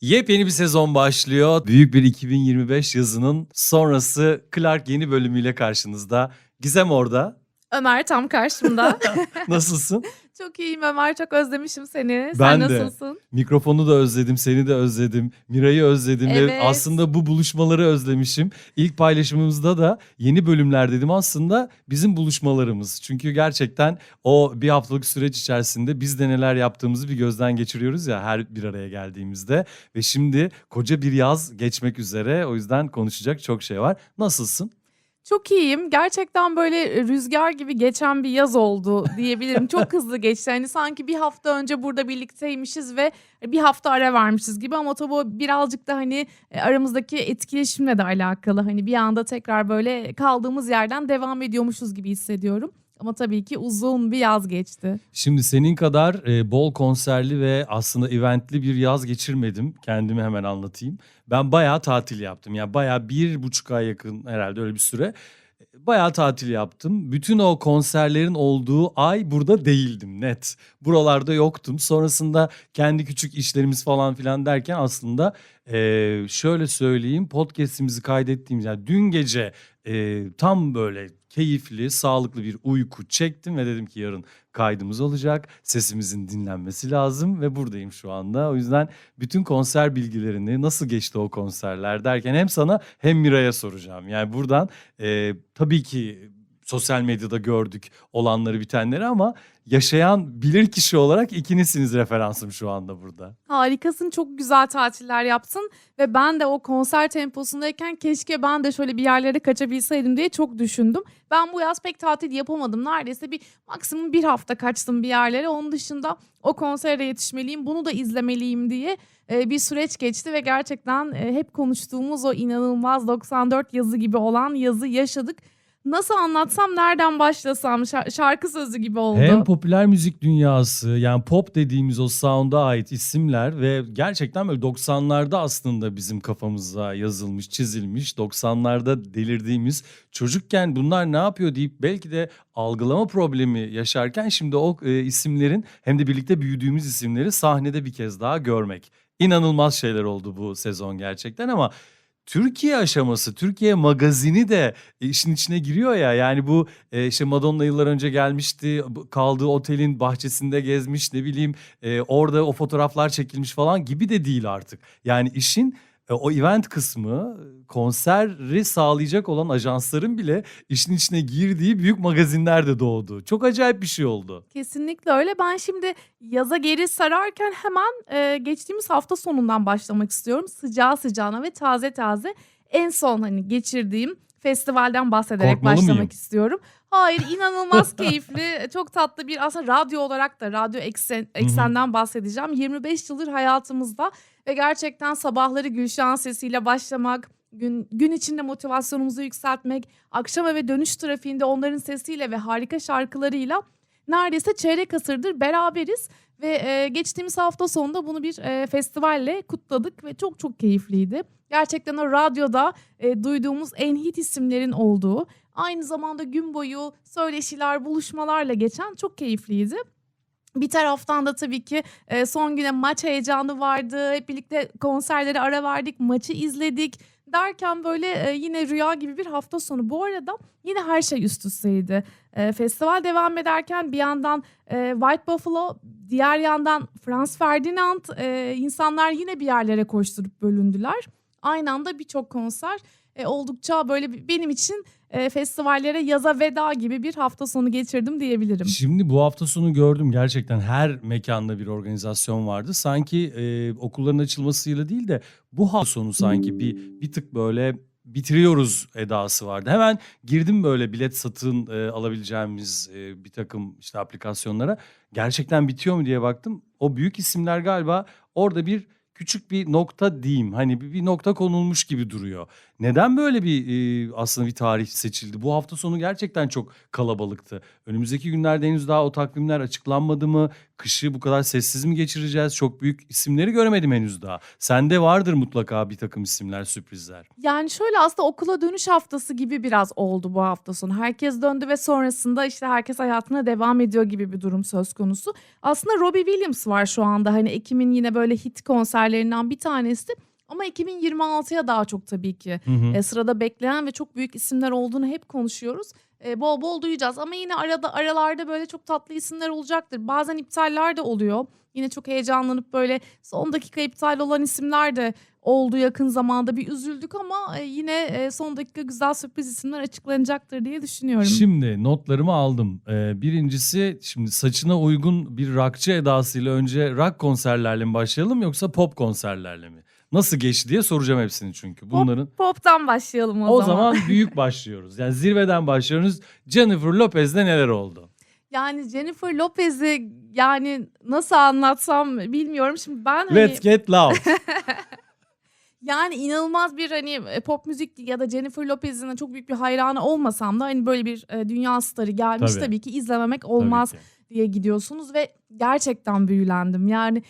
Yepyeni bir sezon başlıyor. Büyük bir 2025 yazının sonrası Clark yeni bölümüyle karşınızda. Gizem orada. Ömer tam karşımda. Nasılsın? çok iyiyim Ömer çok özlemişim seni. Ben Sen de. nasılsın? Mikrofonu da özledim, seni de özledim, Miray'ı özledim ve Evet. aslında bu buluşmaları özlemişim. İlk paylaşımımızda da yeni bölümler dedim aslında bizim buluşmalarımız. Çünkü gerçekten o bir haftalık süreç içerisinde biz de neler yaptığımızı bir gözden geçiriyoruz ya her bir araya geldiğimizde. Ve şimdi koca bir yaz geçmek üzere o yüzden konuşacak çok şey var. Nasılsın? Çok iyiyim. Gerçekten böyle rüzgar gibi geçen bir yaz oldu diyebilirim. çok hızlı geçti. Hani sanki bir hafta önce burada birlikteymişiz ve bir hafta ara vermişiz gibi ama tabii o birazcık da hani e, aramızdaki etkileşimle de alakalı. Hani bir anda tekrar böyle kaldığımız yerden devam ediyormuşuz gibi hissediyorum. Ama tabii ki uzun bir yaz geçti. Şimdi senin kadar e, bol konserli ve aslında eventli bir yaz geçirmedim. Kendimi hemen anlatayım. Ben bayağı tatil yaptım. Yani bayağı bir buçuk ay yakın herhalde öyle bir süre. Bayağı tatil yaptım. Bütün o konserlerin olduğu ay burada değildim net. Buralarda yoktum. Sonrasında kendi küçük işlerimiz falan filan derken aslında e, şöyle söyleyeyim podcast'imizi kaydettiğimiz yani dün gece e, tam böyle keyifli, sağlıklı bir uyku çektim ve dedim ki yarın kaydımız olacak. Sesimizin dinlenmesi lazım ve buradayım şu anda. O yüzden bütün konser bilgilerini nasıl geçti o konserler derken hem sana hem Miray'a soracağım. Yani buradan e, tabii ki sosyal medyada gördük olanları bitenleri ama yaşayan bilir kişi olarak ikinizsiniz referansım şu anda burada. Harikasın çok güzel tatiller yaptın ve ben de o konser temposundayken keşke ben de şöyle bir yerlere kaçabilseydim diye çok düşündüm. Ben bu yaz pek tatil yapamadım neredeyse bir maksimum bir hafta kaçtım bir yerlere onun dışında o konsere yetişmeliyim bunu da izlemeliyim diye e, bir süreç geçti ve gerçekten e, hep konuştuğumuz o inanılmaz 94 yazı gibi olan yazı yaşadık. Nasıl anlatsam nereden başlasam Şar- şarkı sözü gibi oldu. Hem popüler müzik dünyası yani pop dediğimiz o sound'a ait isimler ve gerçekten böyle 90'larda aslında bizim kafamıza yazılmış, çizilmiş. 90'larda delirdiğimiz çocukken bunlar ne yapıyor deyip belki de algılama problemi yaşarken şimdi o e, isimlerin hem de birlikte büyüdüğümüz isimleri sahnede bir kez daha görmek. İnanılmaz şeyler oldu bu sezon gerçekten ama Türkiye aşaması, Türkiye magazini de işin içine giriyor ya. Yani bu e, işte Madonna yıllar önce gelmişti, kaldığı otelin bahçesinde gezmiş, ne bileyim e, orada o fotoğraflar çekilmiş falan gibi de değil artık. Yani işin o event kısmı konseri sağlayacak olan ajansların bile işin içine girdiği büyük magazinler de doğdu. Çok acayip bir şey oldu. Kesinlikle öyle. Ben şimdi yaza geri sararken hemen e, geçtiğimiz hafta sonundan başlamak istiyorum. Sıcağı sıcağına ve taze taze en son hani geçirdiğim festivalden bahsederek Korkmalı başlamak mıyım? istiyorum. Hayır inanılmaz keyifli. Çok tatlı bir aslında radyo olarak da radyo eksen, eksenden bahsedeceğim. 25 yıldır hayatımızda ve gerçekten sabahları Gülşah'ın sesiyle başlamak, gün, gün içinde motivasyonumuzu yükseltmek, akşam eve dönüş trafiğinde onların sesiyle ve harika şarkılarıyla neredeyse çeyrek asırdır beraberiz ve e, geçtiğimiz hafta sonunda bunu bir e, festivalle kutladık ve çok çok keyifliydi. Gerçekten o radyoda e, duyduğumuz en hit isimlerin olduğu, aynı zamanda gün boyu söyleşiler, buluşmalarla geçen çok keyifliydi. Bir taraftan da tabii ki e, son güne maç heyecanı vardı. Hep birlikte konserlere ara verdik, maçı izledik derken böyle e, yine rüya gibi bir hafta sonu. Bu arada yine her şey üst üsteydi. E, festival devam ederken bir yandan White Buffalo, diğer yandan Franz Ferdinand insanlar yine bir yerlere koşturup bölündüler. Aynı anda birçok konser oldukça böyle benim için e, festivallere yaza veda gibi bir hafta sonu geçirdim diyebilirim. Şimdi bu hafta sonu gördüm gerçekten her mekanda bir organizasyon vardı. Sanki e, okulların açılmasıyla değil de bu hafta sonu sanki bir bir tık böyle bitiriyoruz edası vardı. Hemen girdim böyle bilet satın e, alabileceğimiz e, bir takım işte aplikasyonlara. Gerçekten bitiyor mu diye baktım. O büyük isimler galiba orada bir küçük bir nokta diyeyim. Hani bir, bir nokta konulmuş gibi duruyor. Neden böyle bir e, aslında bir tarih seçildi? Bu hafta sonu gerçekten çok kalabalıktı. Önümüzdeki günlerde henüz daha o takvimler açıklanmadı mı? kışı bu kadar sessiz mi geçireceğiz? Çok büyük isimleri göremedim henüz daha. Sende vardır mutlaka bir takım isimler, sürprizler. Yani şöyle aslında okula dönüş haftası gibi biraz oldu bu hafta sonu. Herkes döndü ve sonrasında işte herkes hayatına devam ediyor gibi bir durum söz konusu. Aslında Robbie Williams var şu anda hani Ekim'in yine böyle hit konserlerinden bir tanesi. Ama 2026'ya daha çok tabii ki Hı hı. e, sırada bekleyen ve çok büyük isimler olduğunu hep konuşuyoruz. E, bol bol duyacağız ama yine arada aralarda böyle çok tatlı isimler olacaktır. Bazen iptaller de oluyor. Yine çok heyecanlanıp böyle son dakika iptal olan isimler de oldu yakın zamanda. Bir üzüldük ama e, yine e, son dakika güzel sürpriz isimler açıklanacaktır diye düşünüyorum. Şimdi notlarımı aldım. Birincisi şimdi saçına uygun bir rockçı edasıyla önce rock konserlerle mi başlayalım yoksa pop konserlerle mi? Nasıl geçti diye soracağım hepsini çünkü. Bunların Pop'tan başlayalım o, o zaman. zaman büyük başlıyoruz. Yani zirveden başlıyoruz. Jennifer Lopez'de neler oldu? Yani Jennifer Lopez'i yani nasıl anlatsam bilmiyorum. Şimdi ben hani... Let's get loud. Yani inanılmaz bir hani e, pop müzik ya da Jennifer Lopez'in çok büyük bir hayranı olmasam da hani böyle bir e, dünya starı gelmiş Tabii. tabii, ki izlememek olmaz Tabii ki. Diye gidiyorsunuz ve gerçekten büyülendim. Yani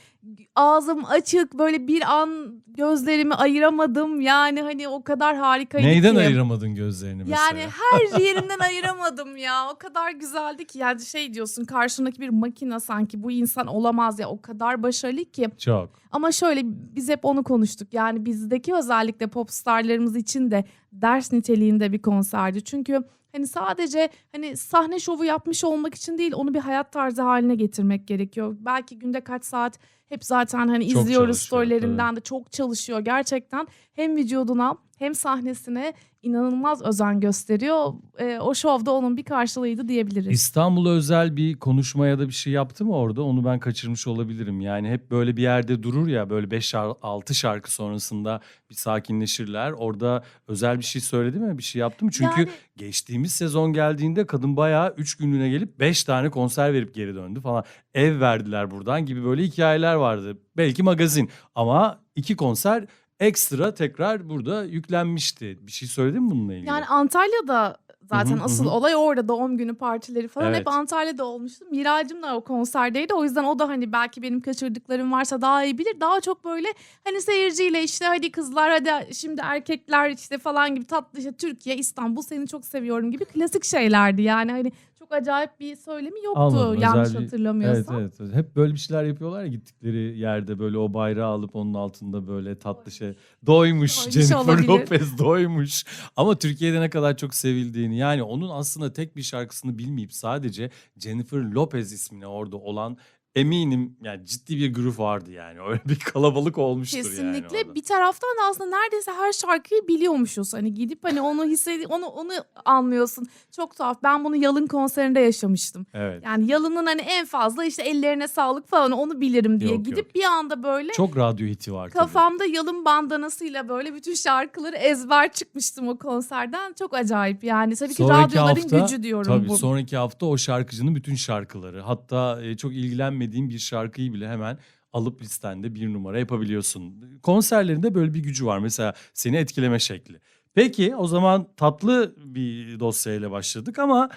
ağzım açık böyle bir an gözlerimi ayıramadım. Yani hani o kadar harikaydı Neyden ki. ayıramadın gözlerini mesela? Yani her yerinden ayıramadım ya. O kadar güzeldi ki. Yani şey diyorsun karşındaki bir makine sanki bu insan olamaz ya. O kadar başarılı ki. Çok. Ama şöyle biz hep onu konuştuk. Yani bizdeki özellikle pop starlarımız için de ders niteliğinde bir konserdi. Çünkü hani sadece hani sahne şovu yapmış olmak için değil onu bir hayat tarzı haline getirmek gerekiyor. Belki günde kaç saat hep zaten hani Çok izliyoruz storylerinden de çok çalışıyor. Gerçekten hem vücuduna hem sahnesine inanılmaz özen gösteriyor. Ee, o şovda onun bir karşılığıydı diyebiliriz. İstanbul'a özel bir konuşma ya da bir şey yaptı mı orada? Onu ben kaçırmış olabilirim. Yani hep böyle bir yerde durur ya böyle 5-6 şarkı sonrasında bir sakinleşirler. Orada özel bir şey söyledi mi? Bir şey yaptı mı? Çünkü Yani- geçtiğimiz sezon geldiğinde kadın bayağı 3 günlüğüne gelip 5 tane konser verip geri döndü falan. Ev verdiler buradan gibi böyle hikayeler vardı. Belki magazin ama iki konser ekstra tekrar burada yüklenmişti. Bir şey söyledi mi bununla ilgili? Yani Antalya'da zaten Hı hı, asıl hı. olay orada doğum günü partileri falan Evet. hep Antalya'da olmuştu. Miracım da o konserdeydi. O yüzden o da hani belki benim kaçırdıklarım varsa daha iyi bilir. Daha çok böyle hani seyirciyle işte hadi kızlar hadi şimdi erkekler işte falan gibi tatlı işte Türkiye, İstanbul seni çok seviyorum gibi klasik şeylerdi. Yani hani çok acayip bir söylemi yoktu Anladım, yanlış özel bir- hatırlamıyorsam. Evet, evet evet. Hep böyle bir şeyler yapıyorlar ya gittikleri yerde böyle o bayrağı alıp onun altında böyle tatlı şey. Doymuş Doymuş Jennifer olabilir. Lopez doymuş. Ama Türkiye'de ne kadar çok sevildiğini yani onun aslında tek bir şarkısını bilmeyip sadece Jennifer Lopez ismine orada olan eminim yani ciddi bir grup vardı yani. Öyle bir kalabalık olmuştur yani Kesinlikle. orada. bir taraftan da aslında neredeyse her şarkıyı biliyormuşuz. Hani gidip hani onu hissedi onu onu anlıyorsun. Çok tuhaf. Ben bunu Yalın konserinde yaşamıştım. Evet. Yani Yalın'ın hani en fazla işte ellerine sağlık falan onu bilirim diye Yok, gidip yok. bir anda böyle Çok radyo hiti var tabii. kafamda Yalın bandanasıyla böyle bütün şarkıları ezber çıkmıştım o konserden. Çok acayip yani. Tabii ki Sonraki radyoların hafta- gücü diyorum Tabii bu. sonraki hafta o şarkıcının bütün şarkıları hatta e, çok ilgilenmediğin bir şarkıyı bile hemen alıp listende bir numara yapabiliyorsun. Konserlerinde böyle bir gücü var mesela seni etkileme şekli. Peki o zaman tatlı bir dosyayla başladık ama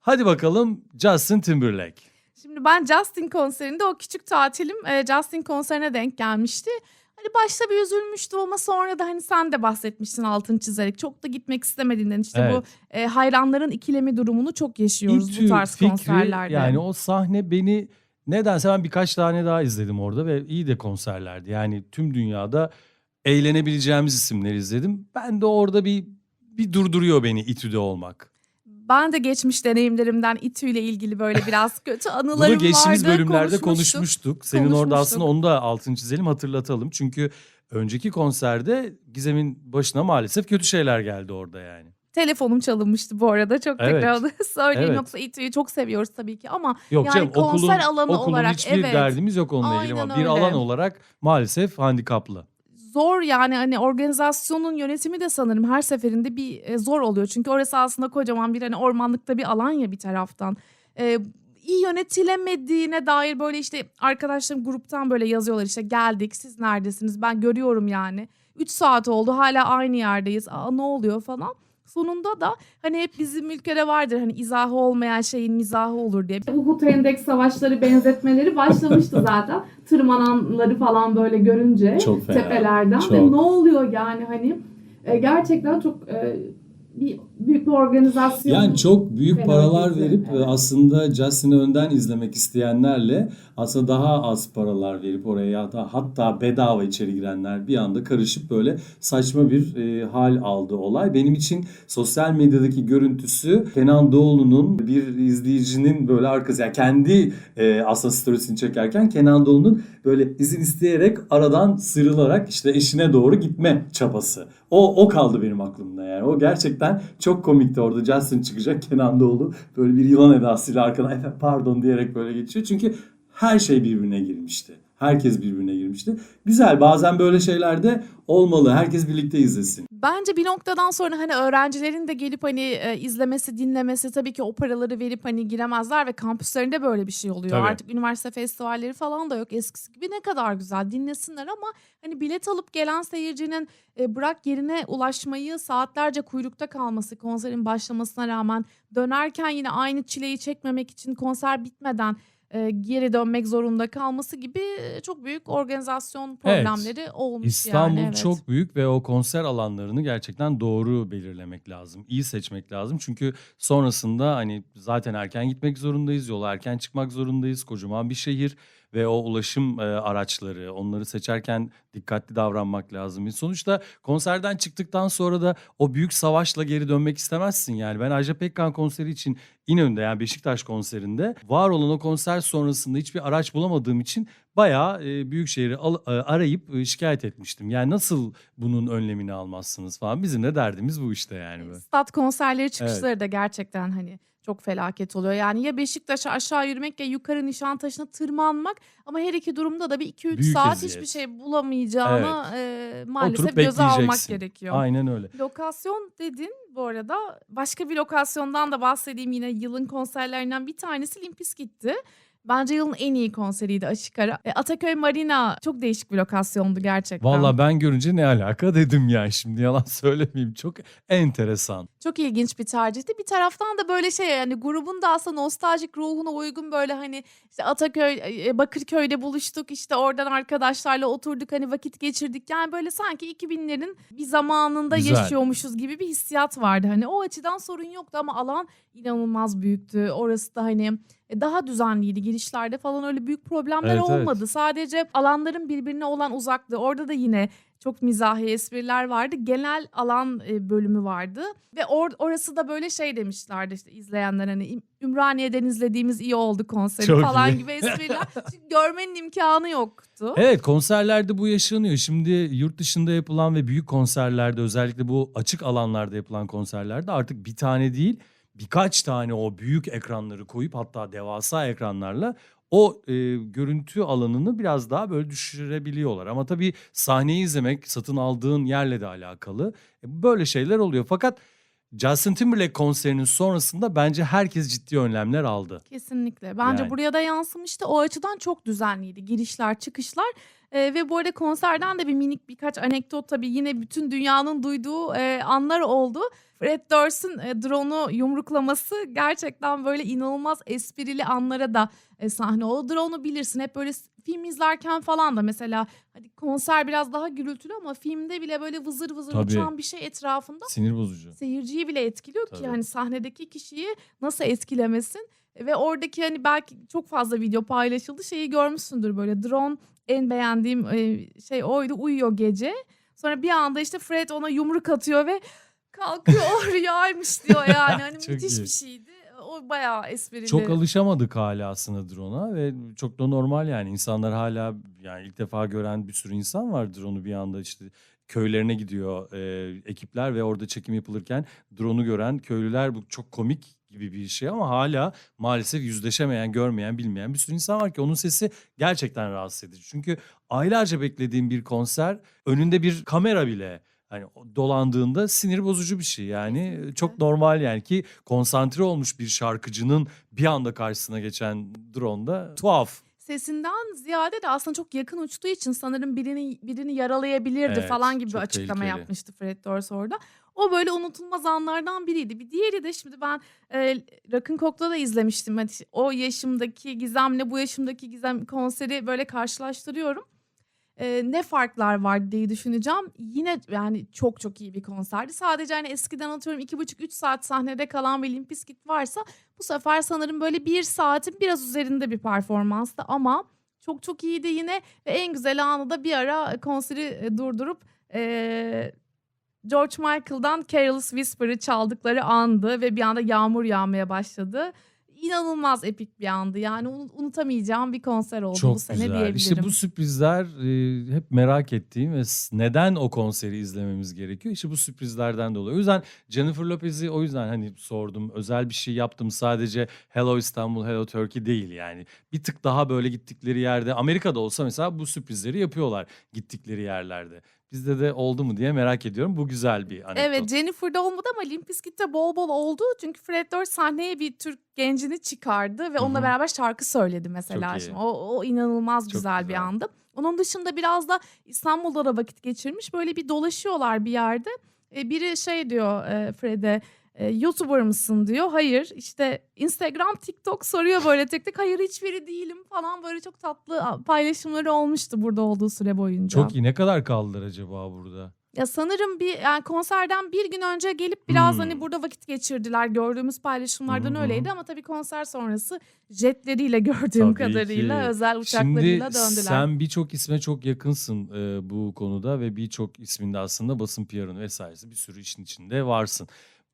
hadi bakalım Justin Timberlake. Şimdi ben Justin konserinde o küçük tatilim e, Justin konserine denk gelmişti. Hani başta bir üzülmüştüm ama sonra da hani sen de bahsetmiştin altını çizerek. Çok da gitmek istemediğinden işte bu Evet. e, hayranların ikilemi durumunu çok yaşıyoruz İTÜ bu tarz fikri, konserlerde. Yani o sahne beni nedense ben birkaç tane daha izledim orada ve iyi de konserlerdi. Yani tüm dünyada eğlenebileceğimiz isimleri izledim. Ben de orada bir bir durduruyor beni İTÜ'de olmak. Ben de geçmiş deneyimlerimden İTÜ ile ilgili böyle biraz kötü anılarım Bunu geçtiğimiz vardı. bölümlerde konuşmuştuk. konuşmuştuk. Senin orada aslında onu da altını çizelim hatırlatalım. Çünkü önceki konserde Gizem'in başına maalesef kötü şeyler geldi orada yani. Telefonum çalınmıştı bu arada. Çok Evet. tekrar söyleyeyim. Evet. Yoksa İTÜ'yü çok seviyoruz tabii ki ama Yok Yani canım okulun, konser alanı okulun olarak, hiçbir evet. derdimiz yok onunla ilgili ama Aynen bir öyle. alan olarak maalesef handikaplı. zor yani hani organizasyonun yönetimi de sanırım her seferinde bir e, zor oluyor. Çünkü orası aslında kocaman bir hani ormanlıkta bir alan ya bir taraftan. E, iyi yönetilemediğine dair böyle işte arkadaşlarım gruptan böyle yazıyorlar işte geldik siz neredesiniz ben görüyorum yani. 3 saat oldu hala aynı yerdeyiz aa ne oluyor falan. Sonunda da hani hep bizim ülkede vardır hani izahı olmayan şeyin mizahı olur diye. Uhud Hendek savaşları benzetmeleri başlamıştı zaten. Tırmananları falan böyle görünce Çok fena. tepelerden Çok. ve ne oluyor yani hani e, gerçekten çok e, bir büyük bir organizasyon. Yani çok büyük paralar verip evet. aslında Justin'i önden izlemek isteyenlerle aslında daha az paralar verip oraya hatta, hatta bedava içeri girenler bir anda karışıp böyle saçma bir e, hal aldı olay. Benim için sosyal medyadaki görüntüsü Kenan Doğulu'nun bir izleyicinin böyle arkası yani kendi e, aslında storiesini çekerken Kenan Doğulu'nun böyle izin isteyerek aradan sıyrılarak işte eşine doğru gitme çabası. O o kaldı benim aklımda yani. O gerçekten çok komikti orada Justin çıkacak Kenan Doğulu böyle bir yılan edasıyla arkadan "Efendim, pardon diyerek böyle geçiyor. Çünkü her şey birbirine girmişti. Herkes birbirine girmişti. Güzel bazen böyle şeylerde olmalı. Herkes birlikte izlesin. Bence bir noktadan sonra hani öğrencilerin de gelip hani e, izlemesi, dinlemesi tabii ki o paraları verip hani giremezler ve kampüslerinde böyle bir şey oluyor. Tabii. Artık üniversite festivalleri falan da yok eskisi gibi. Ne kadar güzel dinlesinler ama hani bilet alıp gelen seyircinin e, bırak yerine ulaşmayı saatlerce kuyrukta kalması konserin başlamasına rağmen dönerken yine aynı çileyi çekmemek için konser bitmeden e, geri dönmek zorunda kalması gibi e, çok büyük organizasyon problemleri olmuş İstanbul yani. evet. çok büyük ve o konser alanlarını gerçekten doğru belirlemek lazım. İyi seçmek lazım. Çünkü sonrasında hani zaten erken gitmek zorundayız. Yola erken çıkmak zorundayız. Kocaman bir şehir ve o ulaşım e, araçları onları seçerken dikkatli davranmak lazım. Sonuçta konserden çıktıktan sonra da o büyük savaşla geri dönmek istemezsin yani. Ben Ajda Pekkan konseri için İnönü'nde yani Beşiktaş konserinde var olan o konser sonrasında hiçbir araç bulamadığım için bayağı e, Büyükşehir'i al- e, arayıp e, şikayet etmiştim. Yani nasıl bunun önlemini almazsınız falan. Bizim de derdimiz bu işte yani. Stat konserleri çıkışları da gerçekten hani çok felaket oluyor. Yani ya Beşiktaş'a aşağı yürümek ya yukarı Nişantaşı'na tırmanmak ama her iki durumda da bir 2-3 Büyük saat eziyet. hiçbir şey bulamayacağını e, maalesef Oturup göze almak bekleyeceksin. gerekiyor. Aynen öyle. Lokasyon dedin bu arada. Başka bir lokasyondan da bahsedeyim yine yılın konserlerinden bir tanesi Limp Bizkit'ti. Bence yılın en iyi konseriydi açık ara. E, Ataköy Marina çok değişik bir lokasyondu gerçekten. Vallahi ben görünce ne alaka dedim yani şimdi yalan söylemeyeyim. Çok enteresan. Çok ilginç bir tercihti. Bir taraftan da böyle şey yani grubun da aslında nostaljik ruhuna uygun böyle hani işte Ataköy, e, Bakırköy'de buluştuk işte oradan arkadaşlarla oturduk hani vakit geçirdik. Yani böyle sanki 2000'lerin bir zamanında Güzel. yaşıyormuşuz gibi bir hissiyat vardı. Hani o açıdan sorun yoktu ama alan inanılmaz büyüktü. Orası da hani e, daha düzenliydi. Girişlerde falan öyle büyük problemler Evet, evet. olmadı. Sadece alanların birbirine olan uzaklığı. Orada da yine çok mizahi espriler vardı. Genel alan e, bölümü vardı ve or- orası da böyle şey demişlerdi işte izleyenler hani "İm- Ümraniye'den izlediğimiz iyi oldu konseri Çok falan iyi. gibi espriler. Çünkü görmenin imkanı yoktu. Evet konserlerde bu yaşanıyor. Şimdi yurt dışında yapılan ve büyük konserlerde özellikle bu açık alanlarda yapılan konserlerde artık bir tane değil birkaç tane o büyük ekranları koyup hatta devasa ekranlarla o e, görüntü alanını biraz daha böyle düşürebiliyorlar. Ama tabii sahneyi izlemek satın aldığın yerle de alakalı. E, böyle şeyler oluyor. Fakat Justin Timberlake konserinin sonrasında bence herkes ciddi önlemler aldı. Kesinlikle. Bence Yani. buraya da yansımıştı. O açıdan çok düzenliydi. Girişler, çıkışlar. Ee, ve bu arada konserden de bir minik birkaç anekdot tabii yine bütün dünyanın duyduğu e, anlar oldu. Fred Durst'un e, drone'u yumruklaması gerçekten böyle inanılmaz esprili anlara da e, sahne oldu. Drone'u bilirsin hep böyle s- film izlerken falan da mesela hadi konser biraz daha gürültülü ama filmde bile böyle vızır vızır Tabii. uçan bir şey etrafında Sinir bozucu. seyirciyi bile etkiliyor ki Tabii. yani sahnedeki kişiyi nasıl etkilemesin ve oradaki hani belki çok fazla video paylaşıldı şeyi görmüşsündür böyle drone en beğendiğim e, şey oydu uyuyor gece sonra bir anda işte Fred ona yumruk atıyor ve kalkıyor o rüyaymış diyor yani hani Çok müthiş iyi. bir şeydi o bayağı esprili. Çok alışamadık hala aslında drone'a ve çok da normal yani insanlar hala yani ilk defa gören bir sürü insan var drone'u bir anda işte köylerine gidiyor e, ekipler ve orada çekim yapılırken drone'u gören köylüler bu çok komik gibi bir şey ama hala maalesef yüzleşemeyen, görmeyen, bilmeyen bir sürü insan var ki onun sesi gerçekten rahatsız edici. Çünkü aylarca beklediğim bir konser önünde bir kamera bile hani dolandığında sinir bozucu bir şey yani Kesinlikle. çok normal yani ki konsantre olmuş bir şarkıcının bir anda karşısına geçen drone'da tuhaf. sesinden ziyade de aslında çok yakın uçtuğu için sanırım birini birini yaralayabilirdi Evet, falan gibi bir çok açıklama tehlikeli. yapmıştı Fred Durst orada. O böyle unutulmaz anlardan biriydi. Bir diğeri de şimdi ben e, Rock'n Coke'da da izlemiştim. Hani o yaşımdaki Gizem'le bu yaşımdaki Gizem konseri böyle karşılaştırıyorum. E, ne farklar var diye düşüneceğim. Yine yani çok çok iyi bir konserdi. Sadece hani eskiden atıyorum iki buçuk üç saat sahnede kalan bir Limp varsa bu sefer sanırım böyle bir saatin biraz üzerinde bir performanstı ama çok çok iyiydi yine ve en güzel anı da bir ara konseri e, durdurup e, George Michael'dan Careless Whisper'ı çaldıkları andı ve bir anda yağmur yağmaya başladı. İnanılmaz epik bir andı. Yani unu- unutamayacağım bir konser oldu Çok bu sene güzel. diyebilirim. İşte bu sürprizler e, hep merak ettiğim ve neden o konseri izlememiz gerekiyor? İşte bu sürprizlerden dolayı. O yüzden Jennifer Lopez'i o yüzden hani sordum. Özel bir şey yaptım sadece Hello İstanbul, Hello Turkey değil yani. Bir tık daha böyle gittikleri yerde Amerika'da olsa mesela bu sürprizleri yapıyorlar gittikleri yerlerde. Bizde de oldu mu diye merak ediyorum. Bu güzel bir anekdot. Evet Jennifer'da olmadı ama Limp Bizkit'te bol bol oldu. Çünkü Fred Durst sahneye bir Türk gencini çıkardı ve onunla Hı hı. beraber şarkı söyledi mesela. Çok iyi. Şimdi o, o inanılmaz Çok güzel bir güzel. andı. Onun dışında biraz da İstanbul'da da vakit geçirmiş. Böyle bir dolaşıyorlar bir yerde. E, biri şey diyor e, Fred'e e, YouTuber mısın diyor. Hayır işte Instagram, TikTok soruyor böyle tek tek. Hayır hiçbiri değilim falan böyle çok tatlı paylaşımları olmuştu burada olduğu süre boyunca. Çok iyi. Ne kadar kaldılar acaba burada? Ya sanırım bir yani konserden bir gün önce gelip biraz Hmm. hani burada vakit geçirdiler. Gördüğümüz paylaşımlardan hı. öyleydi ama tabii konser sonrası jetleriyle gördüğüm Tabii kadarıyla ki. özel Şimdi uçaklarıyla döndüler. sen birçok isme çok yakınsın e, bu konuda ve birçok isminde aslında basın PR'ın vesairesi bir sürü işin içinde varsın.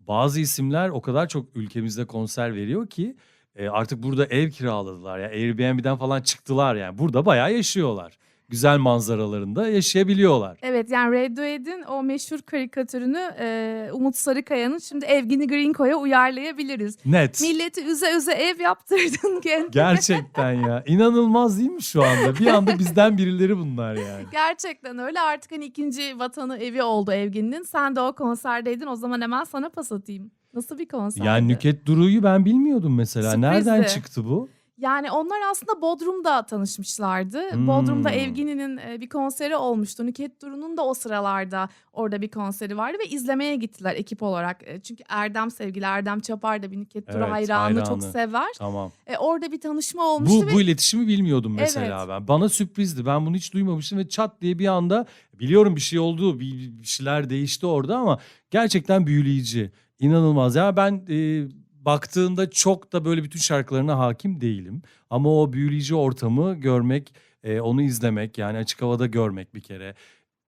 Bazı isimler o kadar çok ülkemizde konser veriyor ki e, artık burada ev kiraladılar ya Airbnb'den falan çıktılar yani burada bayağı yaşıyorlar. Güzel manzaralarında yaşayabiliyorlar. Evet yani Radiohead'in o meşhur karikatürünü e, Umut Sarıkaya'nın şimdi Evgeni Grinko'ya uyarlayabiliriz. Net. Milleti üze üze ev yaptırdın kendine. Gerçekten ya. İnanılmaz değil mi şu anda? Bir anda bizden birileri bunlar yani. Gerçekten öyle artık hani ikinci vatanı evi oldu Evgeni'nin. Sen de o konserdeydin o zaman hemen sana pas atayım. Nasıl bir konserdi? Yani Nüket Duru'yu ben bilmiyordum mesela. Nereden Sürprizdi. çıktı bu? Yani onlar aslında Bodrum'da tanışmışlardı. Hmm. Bodrum'da Evgeni'nin e, bir konseri olmuştu. Nüket Duru'nun da o sıralarda orada bir konseri vardı ve izlemeye gittiler ekip olarak. E, Çünkü Erdem sevgili Erdem Çapar da bir Nüket Duru Evet, hayranı, çok hayranı. sever. Tamam. E, orada bir tanışma olmuştu Bu, ve bu iletişimi bilmiyordum mesela Evet. ben. Bana sürprizdi. Ben bunu hiç duymamıştım ve çat diye bir anda biliyorum bir şey oldu. Bir, bir şeyler değişti orada ama gerçekten büyüleyici. İnanılmaz. Ya ben e, baktığımda çok da böyle bütün şarkılarına hakim değilim. Ama o büyüleyici ortamı görmek, e, onu izlemek yani açık havada görmek bir kere.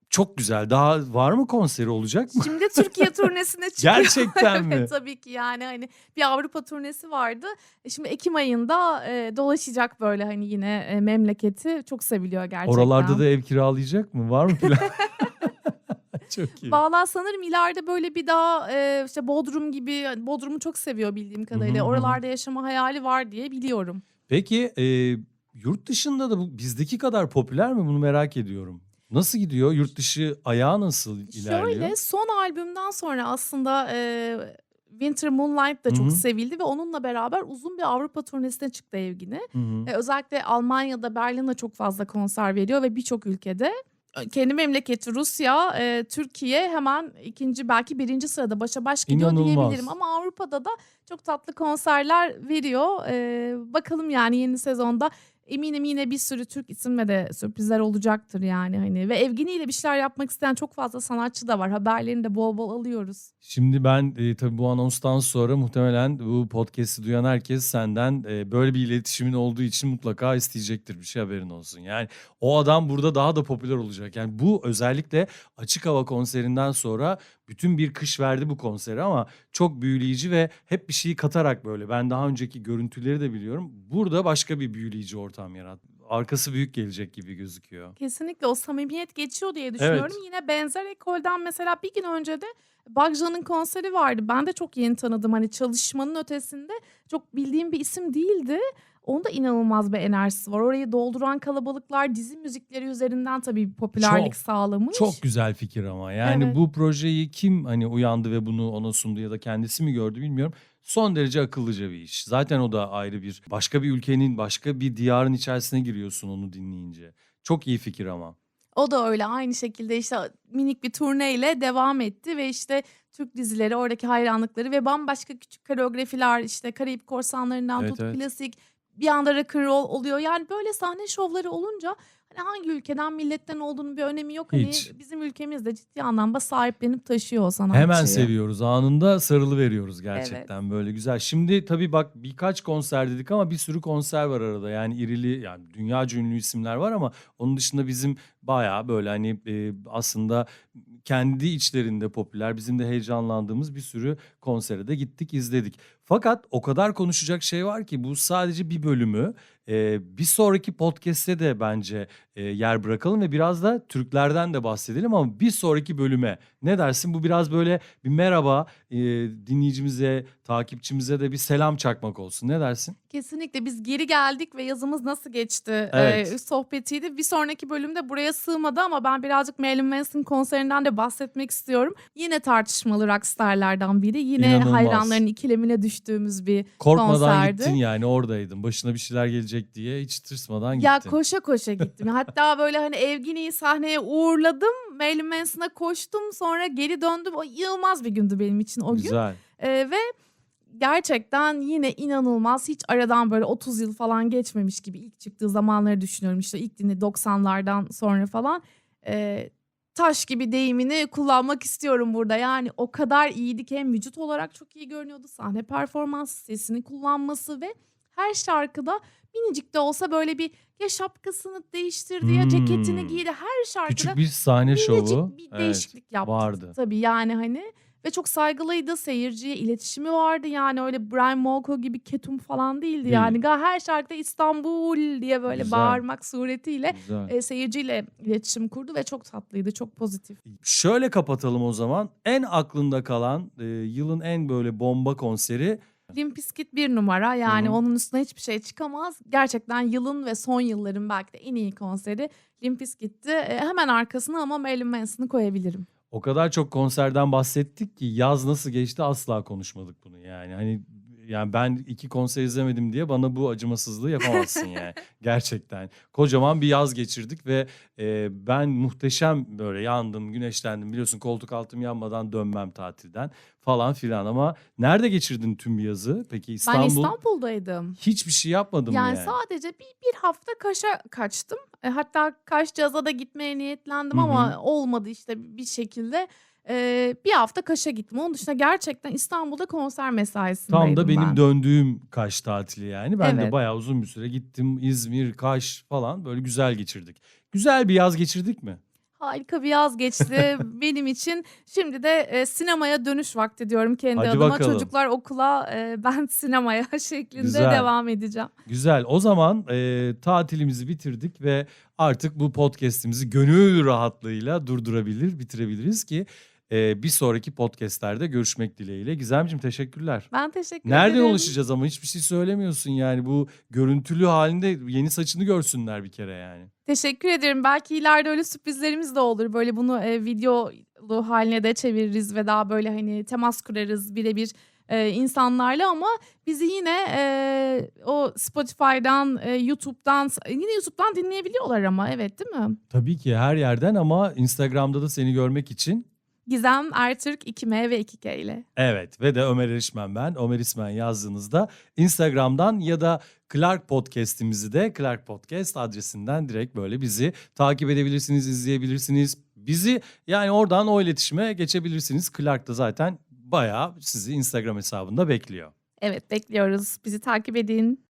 Çok güzel. Daha var mı konseri olacak mı? Şimdi Türkiye turnesine çıkıyor. Gerçekten mi? evet tabii ki yani hani bir Avrupa turnesi vardı. E, Şimdi Ekim ayında e, dolaşacak böyle hani yine e, memleketi çok seviliyor gerçekten. Oralarda da ev kiralayacak mı? Var mı plan? Çok iyi. Valla sanırım ileride böyle bir daha e, işte Bodrum gibi Bodrum'u çok seviyor bildiğim kadarıyla. hı hı. Oralarda yaşama hayali var diye biliyorum. Peki e, yurt dışında da bu bizdeki kadar popüler mi bunu merak ediyorum. Nasıl gidiyor? Yurt dışı ayağı nasıl ilerliyor? Şöyle son albümden sonra aslında e, Winter Moonlight da çok hı. sevildi ve onunla beraber uzun bir Avrupa turnesine çıktı Evgini. Hı hı. E, özellikle Almanya'da Berlin'de çok fazla konser veriyor ve birçok ülkede. Kendi memleketi Rusya, e, Türkiye hemen ikinci belki birinci sırada başa baş gidiyor İnanılmaz. diyebilirim. Ama Avrupa'da da çok tatlı konserler veriyor. E, bakalım yani yeni sezonda eminim yine bir sürü Türk isimle de sürprizler olacaktır yani hani. Ve Evgeni ile bir şeyler yapmak isteyen çok fazla sanatçı da var. Haberlerini de bol bol alıyoruz. Şimdi ben e, tabii bu anonstan sonra muhtemelen bu podcast'i duyan herkes senden e, böyle bir iletişimin olduğu için mutlaka isteyecektir bir şey haberin olsun. Yani o adam burada daha da popüler olacak. Yani bu özellikle açık hava konserinden sonra bütün bir kış verdi bu konseri ama çok büyüleyici ve hep bir şeyi katarak böyle. Ben daha önceki görüntüleri de biliyorum. Burada başka bir büyüleyici ortam yarattı. Arkası büyük gelecek gibi gözüküyor. Kesinlikle o samimiyet geçiyor diye düşünüyorum. Evet. Yine benzer ekolden mesela bir gün önce de Bagjan'ın konseri vardı. Ben de çok yeni tanıdım. Hani çalışmanın ötesinde çok bildiğim bir isim değildi. Onda inanılmaz bir enerjisi var. Orayı dolduran kalabalıklar dizi müzikleri üzerinden tabii bir popülerlik Çok, sağlamış. Çok güzel fikir ama. Yani Evet. bu projeyi kim hani uyandı ve bunu ona sundu ya da kendisi mi gördü bilmiyorum. Son derece akıllıca bir iş. Zaten o da ayrı bir başka bir ülkenin başka bir diyarın içerisine giriyorsun onu dinleyince. Çok iyi fikir ama. O da öyle aynı şekilde işte minik bir turneyle devam etti ve işte Türk dizileri, oradaki hayranlıkları ve bambaşka küçük koreografiler işte Karayip Korsanlarından Evet, tut evet. klasik bir anda rock'n'roll oluyor. Yani böyle sahne şovları olunca hani hangi ülkeden milletten olduğunun bir önemi yok. Hani Hiç. bizim ülkemizde ciddi anlamda sahiplenip taşıyor o sanatçıyı. Hemen seviyoruz. Anında sarılı veriyoruz gerçekten böyle güzel. Şimdi tabii bak birkaç konser dedik ama bir sürü konser var arada. Yani irili yani dünya ünlü isimler var ama onun dışında bizim bayağı böyle hani e, aslında kendi içlerinde popüler bizim de heyecanlandığımız bir sürü konsere de gittik izledik. Fakat o kadar konuşacak şey var ki bu sadece bir bölümü. E, bir sonraki podcast'te de bence e, yer bırakalım ve biraz da Türklerden de bahsedelim ama bir sonraki bölüme ne dersin? Bu biraz böyle bir merhaba e, dinleyicimize, takipçimize de bir selam çakmak olsun. Ne dersin? Kesinlikle biz geri geldik ve yazımız nasıl geçti Evet. e, sohbetiydi. Bir sonraki bölümde buraya sığmadı ama ben birazcık Marilyn Manson konserinden de bahsetmek istiyorum. Yine tartışmalı rockstarlardan biri. Yine İnanılmaz. hayranların ikilemine düştüğümüz bir Korkmadan konserdi. gittin yani oradaydın. Başına bir şeyler gelecek diye hiç tırsmadan gittin. Ya koşa koşa gittim. Hatta böyle hani Evgini'yi sahneye uğurladım. Marilyn Manson'a koştum sonra geri döndüm. O yılmaz bir gündü benim için o gün. Güzel. Ee, ve gerçekten yine inanılmaz hiç aradan böyle 30 yıl falan geçmemiş gibi ilk çıktığı zamanları düşünüyorum işte ilk dinle 90'lardan sonra falan Ee, taş gibi deyimini kullanmak istiyorum burada yani o kadar iyiydi ki hem vücut olarak çok iyi görünüyordu sahne performans sesini kullanması ve her şarkıda minicik de olsa böyle bir ya şapkasını değiştirdi ya ceketini Hmm. giydi her şarkıda Küçük bir sahne minicik şovu. bir Evet, değişiklik yaptı. vardı. Tabii yani hani ve çok saygılıydı seyirciye iletişimi vardı yani öyle Brian Molko gibi ketum falan değildi Değil. yani her şarkıda İstanbul diye böyle Güzel. bağırmak suretiyle Güzel. e, seyirciyle iletişim kurdu ve çok tatlıydı çok pozitif. Şöyle kapatalım o zaman. En aklında kalan e, yılın en böyle bomba konseri Limp Bizkit bir numara yani Hı hı. onun üstüne hiçbir şey çıkamaz. Gerçekten yılın ve son yılların belki de en iyi konseri Limp Bizkit'ti. E, hemen arkasına ama Marilyn Manson'ı koyabilirim. O kadar çok konserden bahsettik ki yaz nasıl geçti asla konuşmadık bunu yani. Hani yani ben iki konser izlemedim diye bana bu acımasızlığı yapamazsın yani. Gerçekten. Kocaman bir yaz geçirdik ve e, ben muhteşem böyle yandım, güneşlendim. Biliyorsun koltuk altım yanmadan dönmem tatilden falan filan ama nerede geçirdin tüm yazı? Peki İstanbul Ben İstanbul'daydım. hiçbir şey yapmadım Yani, yani. sadece bir, bir hafta Kaş'a kaçtım. E, hatta Kaş Caz'a da gitmeye niyetlendim Hı hı. ama olmadı işte bir şekilde. E, bir hafta Kaş'a gittim. Onun dışında gerçekten İstanbul'da konser mesaisindeydim Tam da benim ben. döndüğüm Kaş tatili yani. Ben de Evet. bayağı uzun bir süre gittim. İzmir, Kaş falan böyle güzel geçirdik. Güzel bir yaz geçirdik mi? Harika bir yaz geçti benim için. Şimdi de e, sinemaya dönüş vakti diyorum kendi Hadi adıma. bakalım. Çocuklar okula, e, ben sinemaya şeklinde Güzel. devam edeceğim. Güzel. O zaman e, tatilimizi bitirdik ve artık bu podcast'imizi gönül rahatlığıyla durdurabilir, bitirebiliriz ki e, bir sonraki podcast'lerde görüşmek dileğiyle. Gizemciğim teşekkürler. Ben teşekkür Nereden ederim. ulaşacağız ama hiçbir şey söylemiyorsun yani bu görüntülü halinde yeni saçını görsünler bir kere yani. Teşekkür ederim. Belki ileride öyle sürprizlerimiz de olur. Böyle bunu e, videolu haline de çeviririz ve daha böyle hani temas kurarız birebir e, insanlarla ama bizi yine e, o Spotify'dan, e, YouTube'dan, yine YouTube'dan dinleyebiliyorlar ama evet değil mi? Tabii ki her yerden ama Instagram'da da seni görmek için Gizem Ertürk 2M ve 2K ile. Evet ve de Ömer Erişmen ben. Ömer İsmen yazdığınızda Instagram'dan ya da Clark Podcast'imizi de Clark Podcast adresinden direkt böyle bizi takip edebilirsiniz, izleyebilirsiniz. Bizi yani oradan o iletişime geçebilirsiniz. Clark da zaten bayağı sizi Instagram hesabında bekliyor. Evet bekliyoruz. Bizi takip edin.